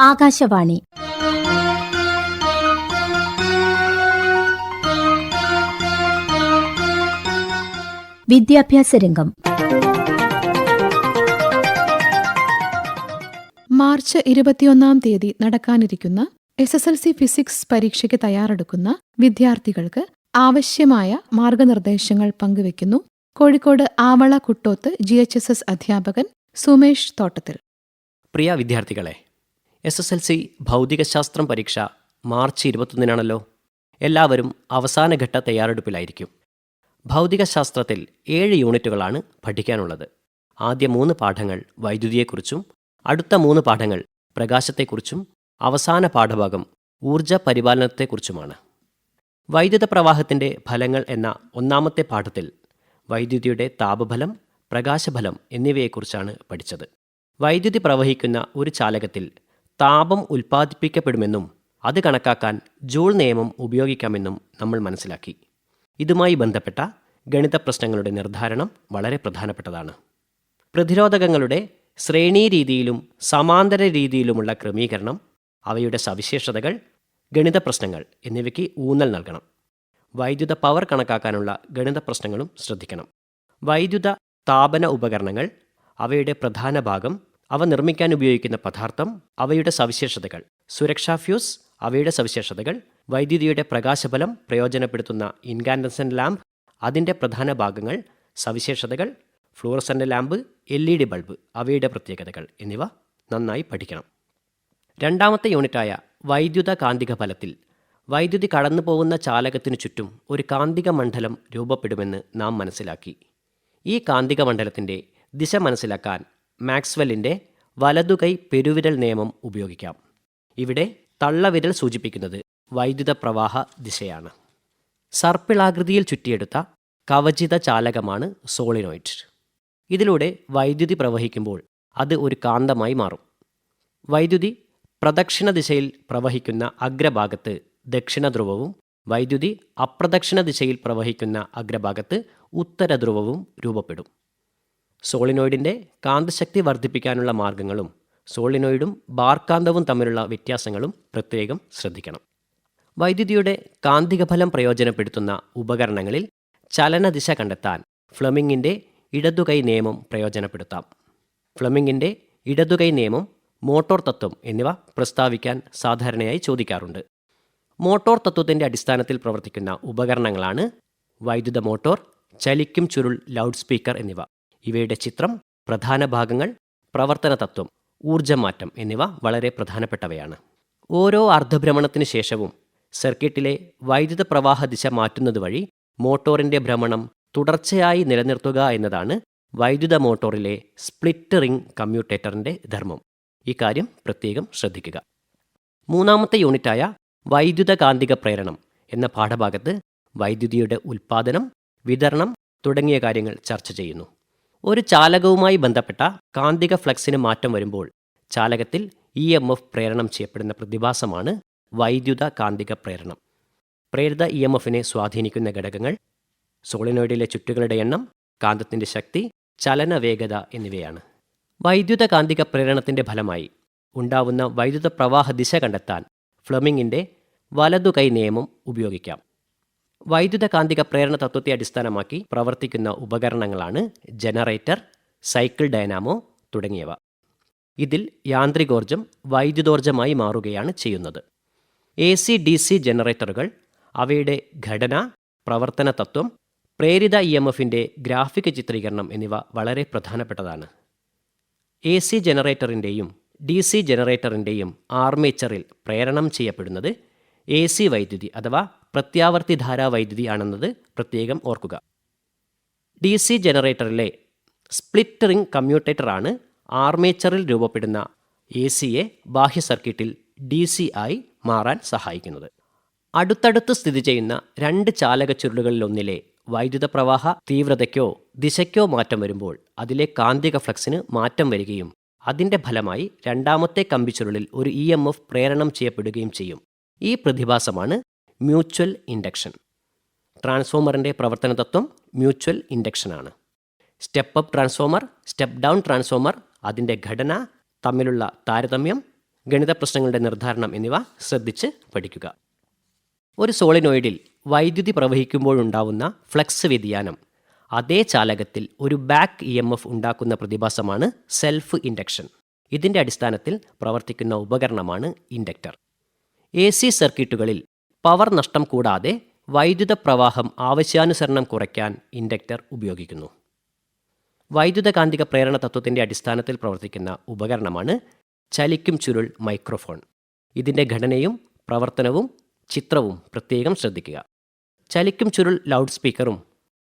ആകാശവാണി. വിദ്യാഭ്യാസ രംഗം. മാർച്ച് ഇരുപത്തിയൊന്നാം തീയതി നടക്കാനിരിക്കുന്ന S S L C physics പരീക്ഷയ്ക്ക് തയ്യാറെടുക്കുന്ന വിദ്യാർത്ഥികൾക്ക് ആവശ്യമായ മാർഗനിർദ്ദേശങ്ങൾ പങ്കുവയ്ക്കുന്നു. Kozhikode Avala Kuttoth G H S S അധ്യാപകൻ സുമേഷ് തോട്ടത്തിൽ. പ്രിയ വിദ്യാർത്ഥികളെ എസ് എസ് എൽ സി ഭൗതികശാസ്ത്രം പരീക്ഷ മാർച്ച് ഇരുപത്തൊന്നിനാണല്ലോ. എല്ലാവരും അവസാനഘട്ട തയ്യാറെടുപ്പിലായിരിക്കും. ഭൗതികശാസ്ത്രത്തിൽ ഏഴ് യൂണിറ്റുകളാണ് പഠിക്കാനുള്ളത്. ആദ്യ മൂന്ന് പാഠങ്ങൾ വൈദ്യുതിയെക്കുറിച്ചും അടുത്ത മൂന്ന് പാഠങ്ങൾ പ്രകാശത്തെക്കുറിച്ചും അവസാന പാഠഭാഗം ഊർജ പരിപാലനത്തെക്കുറിച്ചുമാണ്. വൈദ്യുത പ്രവാഹത്തിന്റെ ഫലങ്ങൾ എന്ന ഒന്നാമത്തെ പാഠത്തിൽ വൈദ്യുതിയുടെ താപഫലം പ്രകാശഫലം എന്നിവയെക്കുറിച്ചാണ് പഠിച്ചത്. വൈദ്യുതി പ്രവഹിക്കുന്ന ഒരു ചാലകത്തിൽ താപം ഉൽപ്പാദിപ്പിക്കപ്പെടുമെന്നും അത് കണക്കാക്കാൻ ജൂൾ നിയമം ഉപയോഗിക്കാമെന്നും നമ്മൾ മനസ്സിലാക്കി. ഇതുമായി ബന്ധപ്പെട്ട ഗണിത പ്രശ്നങ്ങളുടെ നിർദ്ധാരണം വളരെ പ്രധാനപ്പെട്ടതാണ്. പ്രതിരോധകങ്ങളുടെ ശ്രേണീ രീതിയിലും സമാന്തര രീതിയിലുമുള്ള ക്രമീകരണം അവയുടെ സവിശേഷതകൾ ഗണിത പ്രശ്നങ്ങൾ എന്നിവയ്ക്ക് ഊന്നൽ നൽകണം. വൈദ്യുത പവർ കണക്കാക്കാനുള്ള ഗണിത പ്രശ്നങ്ങളും ശ്രദ്ധിക്കണം. വൈദ്യുത താപന ഉപകരണങ്ങൾ അവയുടെ പ്രധാന ഭാഗം അവ നിർമ്മിക്കാൻ ഉപയോഗിക്കുന്ന പദാർത്ഥം അവയുടെ സവിശേഷതകൾ. സുരക്ഷാ ഫ്യൂസ് അവയുടെ സവിശേഷതകൾ. വൈദ്യുതിയുടെ പ്രകാശഫലം പ്രയോജനപ്പെടുത്തുന്ന ഇൻകാൻഡൻസൻ ലാമ്പ് അതിന്റെ പ്രധാന ഭാഗങ്ങൾ സവിശേഷതകൾ. Fluorescent lamp L E D bulb അവയുടെ പ്രത്യേകതകൾ എന്നിവ നന്നായി പഠിക്കണം. രണ്ടാമത്തെ യൂണിറ്റായ വൈദ്യുത കാന്തിക ഫലത്തിൽ വൈദ്യുതി കടന്നു പോകുന്ന ചാലകത്തിനു ചുറ്റും ഒരു കാന്തിക മണ്ഡലം രൂപപ്പെടുമെന്ന് നാം മനസ്സിലാക്കി. ഈ കാന്തിക മണ്ഡലത്തിന്റെ ദിശ മനസ്സിലാക്കാൻ മാക്സ്വെല്ലിന്റെ വലതുകൈ പെരുവിരൽ നിയമം ഉപയോഗിക്കാം. ഇവിടെ തള്ളവിരൽ സൂചിപ്പിക്കുന്നത് വൈദ്യുത പ്രവാഹ ദിശയാണ്. സർപ്പിളാകൃതിയിൽ ചുറ്റിയെടുത്ത കവചിത ചാലകമാണ് സോളിനോയിഡ്. ഇതിലൂടെ വൈദ്യുതി പ്രവഹിക്കുമ്പോൾ അത് ഒരു കാന്തമായി മാറും. വൈദ്യുതി പ്രദക്ഷിണ ദിശയിൽ പ്രവഹിക്കുന്ന അഗ്രഭാഗത്ത് ദക്ഷിണധ്രുവവും വൈദ്യുതി അപ്രദക്ഷിണ ദിശയിൽ പ്രവഹിക്കുന്ന അഗ്രഭാഗത്ത് ഉത്തരധ്രുവവും രൂപപ്പെടും. സോളിനോയിഡിന്റെ കാന്തശക്തി വർദ്ധിപ്പിക്കാനുള്ള മാർഗങ്ങളും സോളിനോയിഡും ബാർകാന്തവും തമ്മിലുള്ള വ്യത്യാസങ്ങളും പ്രത്യേകം ശ്രദ്ധിക്കണം. വൈദ്യുതിയുടെ കാന്തിക ഫലം പ്രയോജനപ്പെടുത്തുന്ന ഉപകരണങ്ങളിൽ ചലനദിശ കണ്ടെത്താൻ ഫ്ലമിങ്ങിന്റെ ഇടതുകൈ നിയമം പ്രയോജനപ്പെടുത്താം. ഫ്ലമിങ്ങിന്റെ ഇടതുകൈ നിയമം മോട്ടോർ തത്വം എന്നിവ പ്രസ്താവിക്കാൻ സാധാരണയായി ചോദിക്കാറുണ്ട്. മോട്ടോർ തത്വത്തിന്റെ അടിസ്ഥാനത്തിൽ പ്രവർത്തിക്കുന്ന ഉപകരണങ്ങളാണ് വൈദ്യുത മോട്ടോർ ചലിക്കും ചുരുൾ ലൗഡ് സ്പീക്കർ എന്നിവ. ഇവയുടെ ചിത്രം പ്രധാന ഭാഗങ്ങൾ പ്രവർത്തന തത്വം ഊർജമാറ്റം എന്നിവ വളരെ പ്രധാനപ്പെട്ടവയാണ്. ഓരോ അർദ്ധഭ്രമണത്തിന് ശേഷവും സർക്യൂട്ടിലെ വൈദ്യുത പ്രവാഹ ദിശ മാറ്റുന്നത് വഴി ഭ്രമണം തുടർച്ചയായി നിലനിർത്തുക എന്നതാണ് വൈദ്യുത മോട്ടോറിലെ സ്പ്ലിറ്റ് റിംഗ് ധർമ്മം. ഇക്കാര്യം പ്രത്യേകം ശ്രദ്ധിക്കുക. മൂന്നാമത്തെ യൂണിറ്റായ വൈദ്യുത കാന്തിക പ്രേരണം എന്ന പാഠഭാഗത്ത് വൈദ്യുതിയുടെ ഉൽപ്പാദനം വിതരണം തുടങ്ങിയ കാര്യങ്ങൾ ചർച്ച ചെയ്യുന്നു. ഒരു ചാലകവുമായി ബന്ധപ്പെട്ട കാന്തിക ഫ്ലക്സിന് മാറ്റം വരുമ്പോൾ ചാലകത്തിൽ ഇ എം എഫ് പ്രേരണം ചെയ്യപ്പെടുന്ന പ്രതിഭാസമാണ് വൈദ്യുത കാന്തിക പ്രേരണം. പ്രേരിത ഇ എം എഫിനെ സ്വാധീനിക്കുന്ന ഘടകങ്ങൾ സോളിനോയിഡിലെ ചുറ്റുകളുടെ എണ്ണം കാന്തത്തിന്റെ ശക്തി ചലന വേഗത എന്നിവയാണ്. വൈദ്യുത കാന്തിക പ്രേരണത്തിന്റെ ഫലമായി ഉണ്ടാവുന്ന വൈദ്യുത പ്രവാഹ ദിശ കണ്ടെത്താൻ ഫ്ലമിങ്ങിന്റെ വലതുകൈ നിയമം ഉപയോഗിക്കാം. വൈദ്യുത കാന്തിക പ്രേരണ തത്വത്തെ അടിസ്ഥാനമാക്കി പ്രവർത്തിക്കുന്ന ഉപകരണങ്ങളാണ് ജനറേറ്റർ സൈക്കിൾ ഡൈനാമോ തുടങ്ങിയവ. ഇതിൽ യാന്ത്രികോർജം വൈദ്യുതോർജമായി മാറുകയാണ് ചെയ്യുന്നത്. എ സി ഡി സി ജനറേറ്ററുകൾ അവയുടെ ഘടന പ്രവർത്തന തത്വം പ്രേരിത ഇ എം എഫിന്റെ ഗ്രാഫിക് ചിത്രീകരണം എന്നിവ വളരെ പ്രധാനപ്പെട്ടതാണ്. എ സി ജനറേറ്ററിന്റെയും ഡി സി ജനറേറ്ററിന്റെയും ആർമേച്ചറിൽ പ്രേരണം ചെയ്യപ്പെടുന്നത് എ സി വൈദ്യുതി അഥവാ പ്രത്യാവർത്തി ധാരാ വൈദ്യുതി ആണെന്നത് പ്രത്യേകം ഓർക്കുക. ഡി സി ജനറേറ്ററിലെ സ്പ്ലിറ്ററിംഗ് കമ്മ്യൂട്ടേറ്ററാണ് ആർമേച്ചറിൽ രൂപപ്പെടുന്ന എ സിയെ ബാഹ്യ സർക്യൂട്ടിൽ ഡി സി ആയി മാറാൻ സഹായിക്കുന്നത്. അടുത്തടുത്ത് സ്ഥിതി ചെയ്യുന്ന രണ്ട് ചാലക ചുരുളുകളിലൊന്നിലെ വൈദ്യുത പ്രവാഹ തീവ്രതയ്ക്കോ ദിശയ്ക്കോ മാറ്റം വരുമ്പോൾ അതിലെ കാന്തിക ഫ്ലക്സിന് മാറ്റം വരികയും അതിന്റെ ഫലമായി രണ്ടാമത്തെ കമ്പിച്ചുരുളിൽ ഒരു ഇ എം എഫ് പ്രേരണം ചെയ്യപ്പെടുകയും ചെയ്യും. ഈ പ്രതിഭാസമാണ് മ്യൂച്വൽ ഇൻഡക്ഷൻ. ട്രാൻസ്ഫോമറിന്റെ പ്രവർത്തന തത്വം mutual ഇൻഡക്ഷനാണ് step up transformer step down transformer അതിന്റെ ഘടന തമ്മിലുള്ള താരതമ്യം ഗണിത പ്രശ്നങ്ങളുടെ നിർദ്ധാരണം എന്നിവ ശ്രദ്ധിച്ച് പഠിക്കുക. ഒരു സോളിനോയിഡിൽ വൈദ്യുതി പ്രവഹിക്കുമ്പോഴുണ്ടാവുന്ന ഫ്ലക്സ് വ്യതിയാനം അതേ ചാലകത്തിൽ ഒരു ബാക്ക് ഇ എം എഫ് ഉണ്ടാക്കുന്ന പ്രതിഭാസമാണ് സെൽഫ് ഇൻഡക്ഷൻ ഇതിന്റെ അടിസ്ഥാനത്തിൽ പ്രവർത്തിക്കുന്ന ഉപകരണമാണ് ഇൻഡക്ടർ എ സി സർക്യൂട്ടുകളിൽ പവർ നഷ്ടം കൂടാതെ വൈദ്യുത പ്രവാഹം ആവശ്യാനുസരണം കുറയ്ക്കാൻ ഇൻഡക്ടർ ഉപയോഗിക്കുന്നു. വൈദ്യുതകാന്തിക പ്രേരണ തത്വത്തിന്റെ അടിസ്ഥാനത്തിൽ പ്രവർത്തിക്കുന്ന ഉപകരണമാണ് ചലിക്കും ചുരുൾ മൈക്രോഫോൺ. ഇതിന്റെ ഘടനയും പ്രവർത്തനവും ചിത്രവും പ്രത്യേകം ശ്രദ്ധിക്കുക. ചലിക്കും ചുരുൾ ലൗഡ് സ്പീക്കറും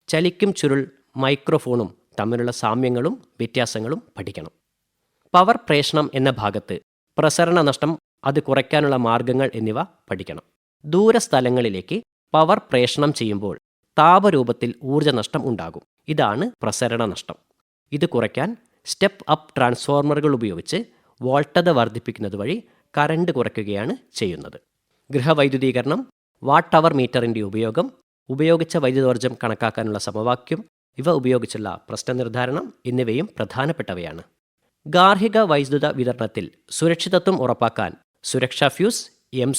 ചലിക്കും ചുരുൾ മൈക്രോഫോണും തമ്മിലുള്ള സാമ്യങ്ങളും വ്യത്യാസങ്ങളും പഠിക്കണം. പവർ പ്രേഷണം എന്ന ഭാഗത്ത് പ്രസരണ നഷ്ടം അത് കുറയ്ക്കാനുള്ള മാർഗങ്ങൾ എന്നിവ പഠിക്കണം. ദൂരസ്ഥലങ്ങളിലേക്ക് പവർ പ്രേഷണം ചെയ്യുമ്പോൾ താപരൂപത്തിൽ ഊർജനഷ്ടം ഉണ്ടാകും. ഇതാണ് പ്രസരണ നഷ്ടം. ഇത് കുറയ്ക്കാൻ സ്റ്റെപ്പ് അപ്പ് ട്രാൻസ്ഫോർമറുകൾ ഉപയോഗിച്ച് വോൾട്ടത വർദ്ധിപ്പിക്കുന്നത് വഴി കറണ്ട് കുറയ്ക്കുകയാണ് ചെയ്യുന്നത്. ഗൃഹവൈദ്യുതീകരണം വാട്ട് അവർ മീറ്ററിന്റെ ഉപയോഗം ഉപയോഗിച്ച വൈദ്യുതോർജം കണക്കാക്കാനുള്ള സമവാക്യം ഇവ ഉപയോഗിച്ചുള്ള പ്രശ്നനിർദ്ധാരണം എന്നിവയും പ്രധാനപ്പെട്ടവയാണ്. ഗാർഹിക വൈദ്യുത വിതരണത്തിൽ സുരക്ഷിതത്വം ഉറപ്പാക്കാൻ സുരക്ഷാ fuse M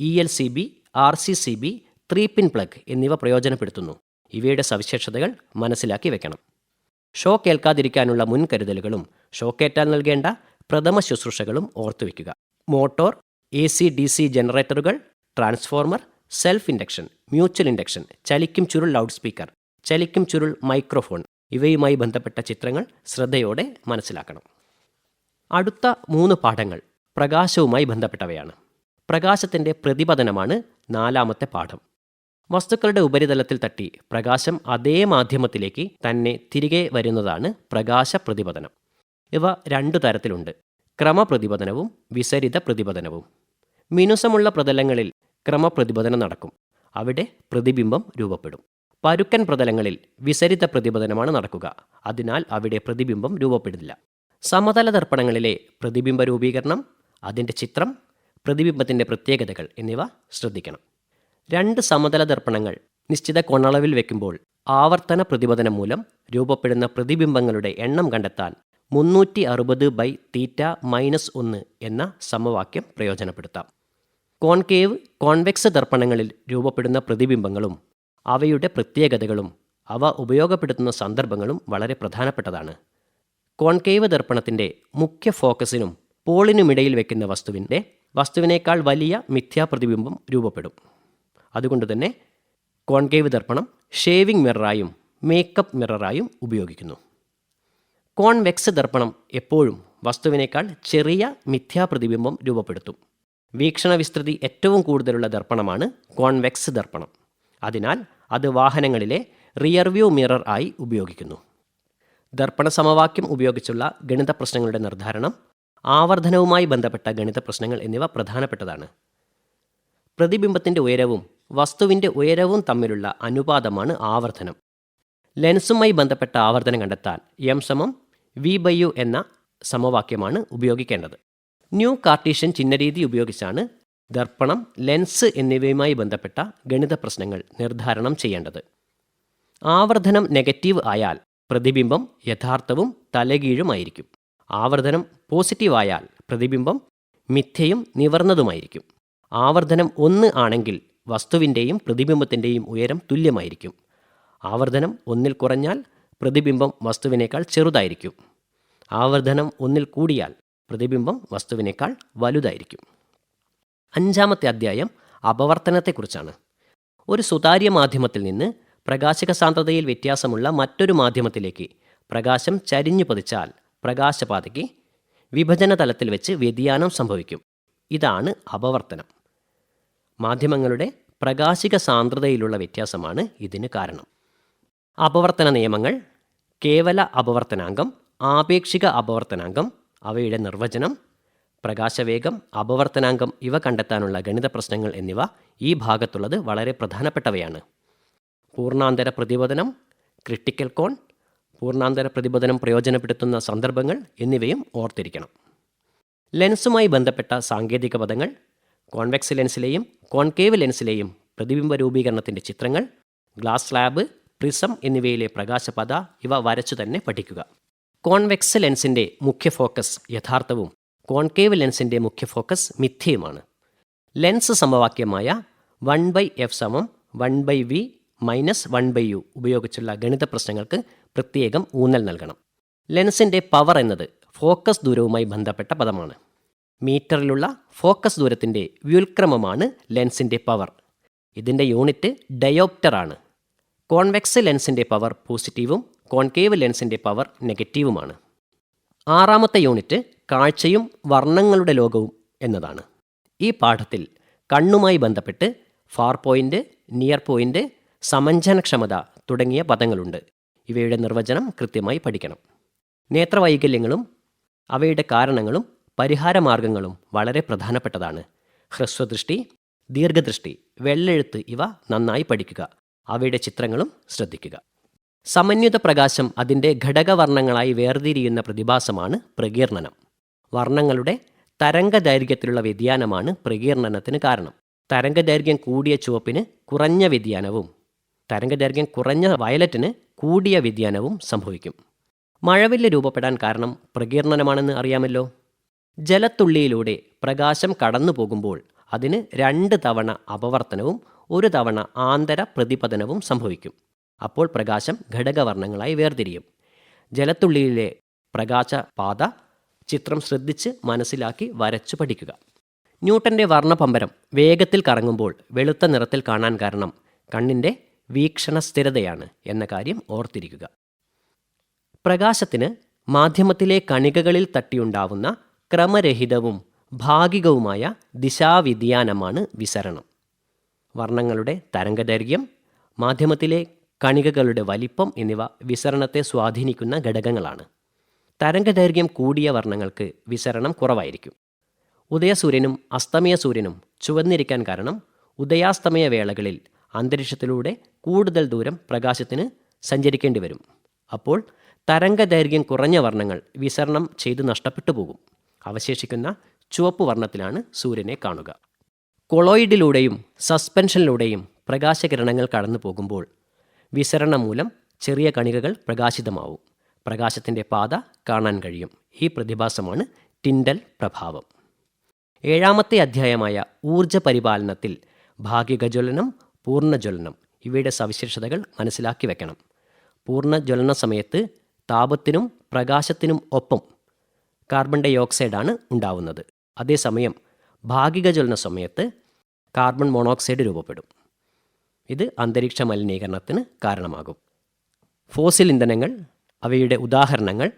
E L C B R C C B three pin plug എന്നിവ പ്രയോജനപ്പെടുത്തുന്നു. ഇവയുടെ സവിശേഷതകൾ മനസ്സിലാക്കി വെക്കണം. ഷോ കേൾക്കാതിരിക്കാനുള്ള മുൻകരുതലുകളും ഷോക്കേറ്റാൽ നൽകേണ്ട പ്രഥമ ശുശ്രൂഷകളും ഓർത്തുവെക്കുക motor A C D C ജനറേറ്ററുകൾ transformer self induction mutual induction ചലിക്കും ചുരുൾ ലൗഡ് സ്പീക്കർ ചലിക്കും ചുരുൾ മൈക്രോഫോൺ ഇവയുമായി ബന്ധപ്പെട്ട ചിത്രങ്ങൾ ശ്രദ്ധയോടെ മനസ്സിലാക്കണം. അടുത്ത മൂന്ന് പാഠങ്ങൾ പ്രകാശവുമായി ബന്ധപ്പെട്ടവയാണ്. പ്രകാശത്തിന്റെ പ്രതിപതനമാണ് നാലാമത്തെ പാഠം. വസ്തുക്കളുടെ ഉപരിതലത്തിൽ തട്ടി പ്രകാശം അതേ മാധ്യമത്തിലേക്ക് തന്നെ തിരികെ വരുന്നതാണ് പ്രകാശ പ്രതിപതനം. ഇവ രണ്ടു തരത്തിലുണ്ട്. ക്രമപ്രതിപതനവും വിസരിത പ്രതിപതനവും. മിനുസമുള്ള പ്രതലങ്ങളിൽ ക്രമപ്രതിപതനം നടക്കും. അവിടെ പ്രതിബിംബം രൂപപ്പെടും. പരുക്കൻ പ്രതലങ്ങളിൽ വിസരിത പ്രതിപതനമാണ് നടക്കുക. അതിനാൽ അവിടെ പ്രതിബിംബം രൂപപ്പെടില്ല. സമതല ദർപ്പണങ്ങളിലെ പ്രതിബിംബ രൂപീകരണം അതിന്റെ ചിത്രം പ്രതിബിംബത്തിന്റെ പ്രത്യേകതകൾ എന്നിവ ശ്രദ്ധിക്കണം. രണ്ട് സമതല ദർപ്പണങ്ങൾ നിശ്ചിത കോണളവിൽ വെക്കുമ്പോൾ ആവർത്തന പ്രതിപതനം മൂലം രൂപപ്പെടുന്ന പ്രതിബിംബങ്ങളുടെ എണ്ണം കണ്ടെത്താൻ മുന്നൂറ്റി അറുപത് ബൈ തീറ്റ മൈനസ് ഒന്ന് എന്ന സമവാക്യം പ്രയോജനപ്പെടുത്താം. കോൺകേവ് കോൺവെക്സ് ദർപ്പണങ്ങളിൽ രൂപപ്പെടുന്ന പ്രതിബിംബങ്ങളും അവയുടെ പ്രത്യേകതകളും അവ ഉപയോഗപ്പെടുത്തുന്ന സന്ദർഭങ്ങളും വളരെ പ്രധാനപ്പെട്ടതാണ്. കോൺകേവ് ദർപ്പണത്തിന്റെ മുഖ്യ ഫോക്കസിനും പോളിനുമിടയിൽ വെക്കുന്ന വസ്തുവിന്റെ വസ്തുവിനേക്കാൾ വലിയ മിഥ്യാപ്രതിബിംബം രൂപപ്പെടും. അതുകൊണ്ട് തന്നെ കോൺകേവ് ദർപ്പണം ഷേവിംഗ് മിററായും മേക്കപ്പ് മിററായും ഉപയോഗിക്കുന്നു. കോൺവെക്സ് ദർപ്പണം എപ്പോഴും വസ്തുവിനേക്കാൾ ചെറിയ മിഥ്യാപ്രതിബിംബം രൂപപ്പെടുത്തും. വീക്ഷണ വിസ്തൃതി ഏറ്റവും കൂടുതലുള്ള ദർപ്പണമാണ് കോൺവെക്സ് ദർപ്പണം. അതിനാൽ അത് വാഹനങ്ങളിലെ റിയർവ്യൂ മിറർ ആയി ഉപയോഗിക്കുന്നു. ദർപ്പണ സമവാക്യം ഉപയോഗിച്ചുള്ള ഗണിത പ്രശ്നങ്ങളുടെ നിർദ്ധാരണം ആവർധനവുമായി ബന്ധപ്പെട്ട ഗണിത പ്രശ്നങ്ങൾ എന്നിവ പ്രധാനപ്പെട്ടതാണ്. പ്രതിബിംബത്തിന്റെ ഉയരവും വസ്തുവിന്റെ ഉയരവും തമ്മിലുള്ള അനുപാതമാണ് ആവർധനം ലെൻസുമായി ബന്ധപ്പെട്ട ആവർത്തനം കണ്ടെത്താൻ എം സമം വി ബൈ യു എന്ന സമവാക്യമാണ് ഉപയോഗിക്കേണ്ടത്. ന്യൂ കാർട്ടീഷ്യൻ ചിഹ്നരീതി ഉപയോഗിച്ചാണ് ദർപ്പണം ലെൻസ് എന്നിവയുമായി ബന്ധപ്പെട്ട ഗണിത പ്രശ്നങ്ങൾ നിർദ്ധാരണം ചെയ്യേണ്ടത്. ആവർധനം നെഗറ്റീവ് ആയാൽ പ്രതിബിംബം യഥാർത്ഥവും തലകീഴുമായിരിക്കും. ആവർധനം പോസിറ്റീവായാൽ പ്രതിബിംബം മിഥ്യയും നിവർന്നതുമായിരിക്കും. ആവർത്തനം ഒന്ന് ആണെങ്കിൽ വസ്തുവിന്റെയും പ്രതിബിംബത്തിന്റെയും ഉയരം തുല്യമായിരിക്കും. ആവർത്തനം ഒന്നിൽ കുറഞ്ഞാൽ പ്രതിബിംബം വസ്തുവിനേക്കാൾ ചെറുതായിരിക്കും. ആവർത്തനം ഒന്നിൽ കൂടിയാൽ പ്രതിബിംബം വസ്തുവിനേക്കാൾ വലുതായിരിക്കും. അഞ്ചാമത്തെ അധ്യായം അപവർത്തനത്തെക്കുറിച്ചാണ്. ഒരു സുതാര്യ മാധ്യമത്തിൽ നിന്ന് പ്രകാശക സാന്ദ്രതയിൽ വ്യത്യാസമുള്ള മറ്റൊരു മാധ്യമത്തിലേക്ക് പ്രകാശം ചരിഞ്ഞു പതിച്ചാൽ പ്രകാശപാതയ്ക്ക് വിഭജന തലത്തിൽ വെച്ച് വ്യതിയാനം സംഭവിക്കും. ഇതാണ് അപവർത്തനം. മാധ്യമങ്ങളുടെ പ്രകാശിക സാന്ദ്രതയിലുള്ള വ്യത്യാസമാണ് ഇതിന് കാരണം. അപവർത്തന നിയമങ്ങൾ കേവല അപവർത്തനാംഗം ആപേക്ഷിക അപവർത്തനാംഗം അവയുടെ നിർവചനം പ്രകാശവേഗം അപവർത്തനാംഗം ഇവ കണ്ടെത്താനുള്ള ഗണിത പ്രശ്നങ്ങൾ എന്നിവ ഈ ഭാഗത്തുള്ളത് വളരെ പ്രധാനപ്പെട്ടവയാണ്. പൂർണാന്തര പ്രതിപതനം ക്രിട്ടിക്കൽ കോൺ പൂർണാന്തര പ്രതിബോധനം പ്രയോജനപ്പെടുത്തുന്ന സന്ദർഭങ്ങൾ എന്നിവയും ഓർത്തിരിക്കണം. ലെൻസുമായി ബന്ധപ്പെട്ട സാങ്കേതിക പദങ്ങൾ കോൺവെക്സ് ലെൻസിലെയും കോൺകേവ് ലെൻസിലെയും പ്രതിബിംബ രൂപീകരണത്തിന്റെ ചിത്രങ്ങൾ ഗ്ലാസ് സ്ലാബ് പ്രിസം എന്നിവയിലെ പ്രകാശപത ഇവ വരച്ചു തന്നെ പഠിക്കുക. കോൺവെക്സ് ലെൻസിന്റെ മുഖ്യ ഫോക്കസ് യഥാർത്ഥവും കോൺകേവ് ലെൻസിന്റെ മുഖ്യ ഫോക്കസ് മിഥ്യയുമാണ്. ലെൻസ് സമവാക്യമായ വൺ ബൈ എഫ് സമം one by V minus one by U ഉപയോഗിച്ചുള്ള ഗണിത പ്രശ്നങ്ങൾക്ക് പ്രത്യേകം ഊന്നൽ നൽകണം. ലെൻസിന്റെ പവർ എന്നത് ഫോക്കസ് ദൂരവുമായി ബന്ധപ്പെട്ട പദമാണ്. മീറ്ററിലുള്ള ഫോക്കസ് ദൂരത്തിന്റെ വ്യുൽക്രമമാണ് ലെൻസിന്റെ പവർ. ഇതിന്റെ യൂണിറ്റ് ഡയോപ്റ്റർ ആണ്. കോൺവെക്സ് ലെൻസിന്റെ പവർ പോസിറ്റീവും കോൺകേവ് ലെൻസിന്റെ പവർ നെഗറ്റീവുമാണ്. ആറാമത്തെ യൂണിറ്റ് കാഴ്ചയും വർണങ്ങളുടെ ലോകവും എന്നതാണ്. ഈ പാഠത്തിൽ കണ്ണുമായി ബന്ധപ്പെട്ട് ഫാർ പോയിന്റ് നിയർ പോയിന്റ് സമഞ്ജനക്ഷമത തുടങ്ങിയ പദങ്ങളുണ്ട്. ഇവയുടെ നിർവചനം കൃത്യമായി പഠിക്കണം. നേത്രവൈകല്യങ്ങളും അവയുടെ കാരണങ്ങളും പരിഹാരമാർഗങ്ങളും വളരെ പ്രധാനപ്പെട്ടതാണ്. ഹ്രസ്വദൃഷ്ടി ദീർഘദൃഷ്ടി വെള്ളെഴുത്ത് ഇവ നന്നായി പഠിക്കുക. അവയുടെ ചിത്രങ്ങളും ശ്രദ്ധിക്കുക. സമന്വിത പ്രകാശം അതിന്റെ ഘടകവർണങ്ങളായി വേർതിരിയുന്ന പ്രതിഭാസമാണ് പ്രകീർണനം. വർണങ്ങളുടെ തരംഗദൈർഘ്യത്തിലുള്ള വ്യതിയാനമാണ് പ്രകീർണനത്തിന് കാരണം. തരംഗദൈർഘ്യം കൂടിയ ചുവപ്പിന് കുറഞ്ഞ വ്യതിയാനവും തരംഗദൈർഘ്യം കുറഞ്ഞ വയലറ്റിന് കൂടിയ വ്യതിയാനവും സംഭവിക്കും. മഴവില്ല് രൂപപ്പെടാൻ കാരണം പ്രകീർണനമാണെന്ന് അറിയാമല്ലോ. ജലത്തുള്ളിയിലൂടെ പ്രകാശം കടന്നു പോകുമ്പോൾ അതിന് രണ്ട് തവണ അപവർത്തനവും ഒരു തവണ ആന്തര പ്രതിപതനവും സംഭവിക്കും. അപ്പോൾ പ്രകാശം ഘടകവർണങ്ങളായി വേർതിരിയും. ജലത്തുള്ളിയിലെ പ്രകാശപാത ചിത്രം ശ്രദ്ധിച്ച് മനസ്സിലാക്കി വരച്ചു പഠിക്കുക. ന്യൂട്ടന്റെ വർണപമ്പരം വേഗത്തിൽ കറങ്ങുമ്പോൾ വെളുത്ത നിറത്തിൽ കാണാൻ കാരണം കണ്ണിന്റെ വീക്ഷണ സ്ഥിരതയാണ് എന്ന കാര്യം ഓർത്തിരിക്കുക. പ്രകാശത്തിന് മാധ്യമത്തിലെ കണികകളിൽ തട്ടിയുണ്ടാവുന്ന ക്രമരഹിതവും ഭാഗികവുമായ ദിശാവ്യതിയാനമാണ് വിസരണം. വർണങ്ങളുടെ തരംഗദൈർഘ്യം മാധ്യമത്തിലെ കണികകളുടെ വലിപ്പം എന്നിവ വിസരണത്തെ സ്വാധീനിക്കുന്ന ഘടകങ്ങളാണ്. തരംഗദൈർഘ്യം കൂടിയ വർണങ്ങൾക്ക് വിസരണം കുറവായിരിക്കും. ഉദയസൂര്യനും അസ്തമയ സൂര്യനും ചുവന്നിരിക്കാൻ കാരണം ഉദയാസ്തമയ വേളകളിൽ അന്തരീക്ഷത്തിലൂടെ കൂടുതൽ ദൂരം പ്രകാശത്തിന് സഞ്ചരിക്കേണ്ടി വരും. അപ്പോൾ തരംഗദൈർഘ്യം കുറഞ്ഞ വർണങ്ങൾ വിസരണം ചെയ്ത് നഷ്ടപ്പെട്ടു പോകും. അവശേഷിക്കുന്ന ചുവപ്പ് വർണത്തിലാണ് സൂര്യനെ കാണുക. കൊളോയിഡിലൂടെയും സസ്പെൻഷനിലൂടെയും പ്രകാശകിരണങ്ങൾ കടന്നു പോകുമ്പോൾ വിസരണം മൂലം ചെറിയ കണികകൾ പ്രകാശിതമാവും. പ്രകാശത്തിന്റെ പാത കാണാൻ കഴിയും. ഈ പ്രതിഭാസമാണ് ടിൻഡൽ പ്രഭാവം. ഏഴാമത്തെ അധ്യായമായ ഊർജ പരിപാലനത്തിൽ ഭാഗികജ്വലനം പൂർണജ്വലനം. ഇവയുടെ സവിശേഷതകൾ മനസ്സിലാക്കി വെക്കണം. പൂർണജ്വലന സമയത്ത് താപത്തിനും പ്രകാശത്തിനും ഒപ്പം കാർബൺ ഡൈ ഓക്സൈഡാണ് ഉണ്ടാവുന്നത്. അതേസമയം ഭാഗിക ജ്വലന സമയത്ത് കാർബൺ മോണോക്സൈഡ് രൂപപ്പെടും. ഇത് അന്തരീക്ഷ മലിനീകരണത്തിന് കാരണമാകും. ഫോസിൽ ഇന്ധനങ്ങൾ അവയുടെ ഉദാഹരണങ്ങൾ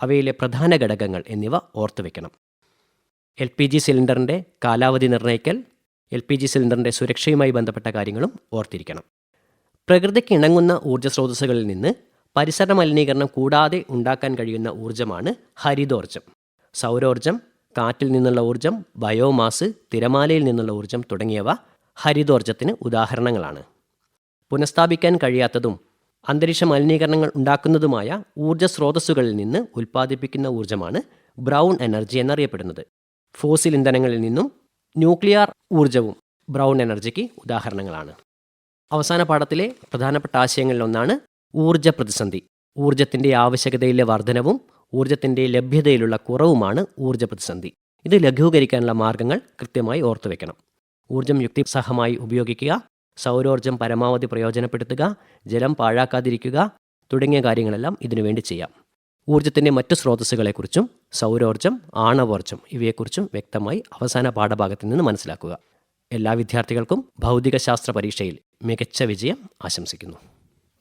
അവയിലെ പ്രധാന ഘടകങ്ങൾ എന്നിവ ഓർത്തുവെക്കണം. എൽ പി ജി സിലിണ്ടറിന്റെ കാലാവധി നിർണയിക്കൽ എൽ പി ജി സിലിണ്ടറിന്റെ സുരക്ഷയുമായി ബന്ധപ്പെട്ട കാര്യങ്ങളും ഓർത്തിരിക്കണം. പ്രകൃതിക്ക് ഇണങ്ങുന്ന ഊർജ സ്രോതസ്സുകളിൽ നിന്ന് പരിസര മലിനീകരണം കൂടാതെ ഉണ്ടാക്കാൻ കഴിയുന്ന ഊർജമാണ് ഹരിതോർജം. സൗരോർജം കാറ്റിൽ നിന്നുള്ള ഊർജം ബയോമാസ് തിരമാലയിൽ നിന്നുള്ള ഊർജം തുടങ്ങിയവ ഹരിതോർജത്തിന് ഉദാഹരണങ്ങളാണ്. പുനഃസ്ഥാപിക്കാൻ കഴിയാത്തതും അന്തരീക്ഷ മലിനീകരണങ്ങൾ ഉണ്ടാക്കുന്നതുമായ ഊർജ സ്രോതസ്സുകളിൽ നിന്ന് ഉൽപ്പാദിപ്പിക്കുന്ന ഊർജമാണ് ബ്രൗൺ എനർജി എന്നറിയപ്പെടുന്നത്. ഫോസിൽ ഇന്ധനങ്ങളിൽ നിന്നും ന്യൂക്ലിയർ ഊർജവും ബ്രൗൺ എനർജിക്ക് ഉദാഹരണങ്ങളാണ്. അവസാന പാഠത്തിലെ പ്രധാനപ്പെട്ട ആശയങ്ങളിലൊന്നാണ് ഊർജ പ്രതിസന്ധി. ഊർജത്തിന്റെ ആവശ്യകതയിലെ വർധനവും ഊർജത്തിന്റെ ലഭ്യതയിലുള്ള കുറവുമാണ് ഊർജ പ്രതിസന്ധി. ഇത് ലഘൂകരിക്കാനുള്ള മാർഗങ്ങൾ കൃത്യമായി ഓർത്തുവെക്കണം ഊർജം യുക്തിസഹമായി ഉപയോഗിക്കുക സൗരോർജം പരമാവധി പ്രയോജനപ്പെടുത്തുക ജലം പാഴാക്കാതിരിക്കുക തുടങ്ങിയ കാര്യങ്ങളെല്ലാം ഇതിനുവേണ്ടി ചെയ്യാം. ഊർജത്തിന്റെ മറ്റ് സ്രോതസ്സുകളെക്കുറിച്ചും സൗരോർജം ആണവോർജം ഇവയെക്കുറിച്ചും വ്യക്തമായി അവസാന പാഠഭാഗത്തിൽ നിന്ന് മനസ്സിലാക്കുക. എല്ലാ വിദ്യാർത്ഥികൾക്കും ഭൗതികശാസ്ത്ര പരീക്ഷയിൽ മികച്ച വിജയം ആശംസിക്കുന്നു.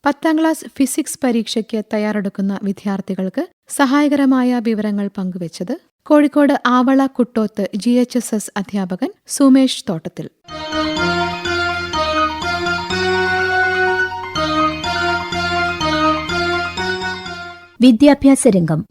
പത്താം ക്ലാസ് ഫിസിക്സ് പരീക്ഷയ്ക്ക് തയ്യാറെടുക്കുന്ന വിദ്യാർത്ഥികൾക്ക് സഹായകരമായ വിവരങ്ങൾ പങ്കുവച്ചത് Kozhikode Avala Kuttoth G H S S അധ്യാപകൻ സുമേഷ് തോട്ടത്തിൽ. വിദ്യാഭ്യാസ രംഗം.